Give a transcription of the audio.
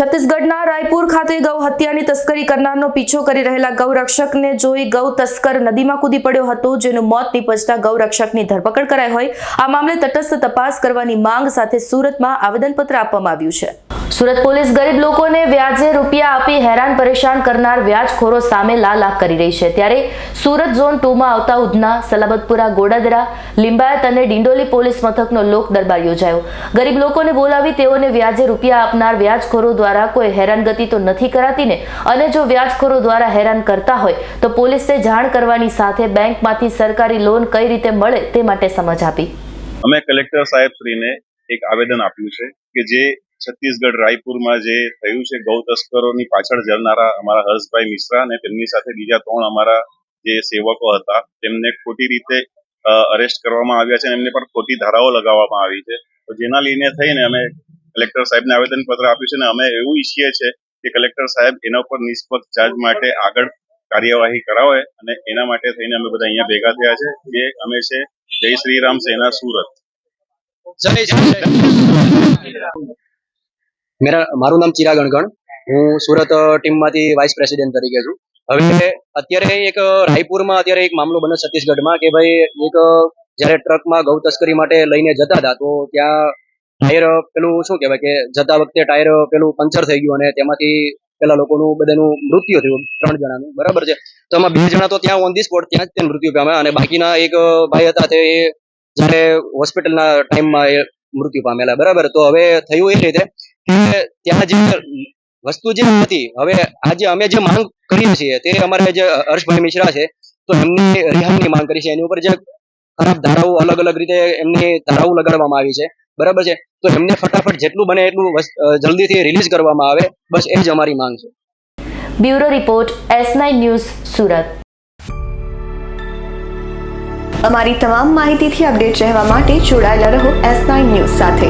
છત્તીસગઢના રાયપુર ખાતે ગૌ હત્યાની તસ્કરી કરનારનો પીછો કરી રહેલા ગૌરક્ષકને જોઈ ગૌ તસ્કર નદીમાં કૂદી પડ્યો હતો, જેનું મોત નીપજતા ગૌરક્ષકની ધરપકડ કરાઈ હોય. આ મામલે તટસ્થ તપાસ કરવાની માંગ સાથે સુરતમાં આવેદનપત્ર આપવામાં આવ્યું છે. સુરત પોલીસ ગરીબ લોકોને વ્યાજે રૂપિયા આપી હેરાન પરેશાન કરનાર વ્યાજખોરો સામે લાલાખ કરી રહી છે. ત્યારે સુરત ઝોન ટુમાં આવતા ઉધના, સલાબતપુરા, ગોડાદરા, લિંબાયત અને ડિંડોલી પોલીસ મથકનો લોક દરબાર યોજાયો. ગરીબ લોકોને બોલાવી તેઓને વ્યાજે રૂપિયા આપનાર વ્યાજખોરો દ્વારા કોઈ હેરાનગતિ તો નથી કરાતી ને? અને જો વ્યાજખોરો દ્વારા હેરાન કરતા હોય, તો પોલીસને જાણ કરવાની સાથે બેંકમાંથી સરકારી લોન કઈ રીતે મળે તે માટે સમજ આપી. અમે કલેક્ટર સાહેબ શ્રીને એક આવેદન આપ્યું છે કે જે છત્તીસગઢ રાયપુરમાં જે થયું છે ગૌ તસ્કરોની પાછળ જનારા અમારા હર્ષભાઈ મિશ્રા અને તેમની સાથે બીજા ત્રણ અમારા જે સેવકો હતા, તેમને ખોટી રીતે અરેસ્ટ કરવામાં આવ્યા છે એમને પર ખોટી ધારાઓ લગાવવામાં આવી છે. તો જેના લઈને થઈને અમે કલેક્ટર સાહેબને આવેદન પત્ર આપ્યું છે અને અમે એવું ઈચ્છીએ છીએ કે કલેક્ટર સાહેબ એના ઉપર નિષ્પક્ષ ચાર્જ માટે આગળ કાર્યવાહી કરાવે અને એના માટે થઈને અમે બધા અહીંયા ભેગા થયા છે. જે અમે છે જય શ્રી રામ સેના સુરત. જય જય મેરા, મારું નામ ચિરાગ અણગણ. હું સુરત ટીમમાંથી વાઇસ પ્રેસિડેન્ટ તરીકે છું. હવે અત્યારે એક રાયપુરમાં અત્યારે એક મામલો બન્યો છત્તીસગઢમાં કે ભાઈ એક જ્યારે ટ્રકમાં ગૌ તસ્કરી માટે લઈને જતા હતા, તો ત્યાં ટાયર પેલું શું કહેવાય કે જતા વખતે ટાયર પેલું પંચર થઈ ગયું અને તેમાંથી પેલા લોકોનું બધાનું મૃત્યુ થયું, ત્રણ જણાનું. બરાબર છે? તો એમાં બે જણા તો ત્યાં ઓન ધી સ્પોટ ત્યાં જ તે મૃત્યુ પામ્યા અને બાકીના એક ભાઈ હતા તે જ્યારે હોસ્પિટલના ટાઈમમાં એ મૃત્યુ પામેલા. બરાબર? તો હવે થયું એ રીતે. કે ત્યાં જે વસ્તુ જે હતી હવે આજે અમે જે માંગ કરીએ છીએ તે અમારે જે હર્ષભાઈ મિશ્રા છે તો એમની રિહાઈની માંગ કરી છે. એની ઉપર જે ખરાબ ધારાઓ અલગ અલગ રીતે એમની ધારાઓ લગાડવામાં આવી છે. બરાબર છે? તો એમને ફટાફટ જેટલું બને એટલું જલ્દીથી રિલીઝ કરવામાં આવે. બસ એ જ અમારી માંગ છે. Bureau report S nine news Surat. અમારી તમામ માહિતીથી અપડેટ રહેવા માટે જોડાયેલા રહો એસ નાઇન ન્યૂઝ સાથે.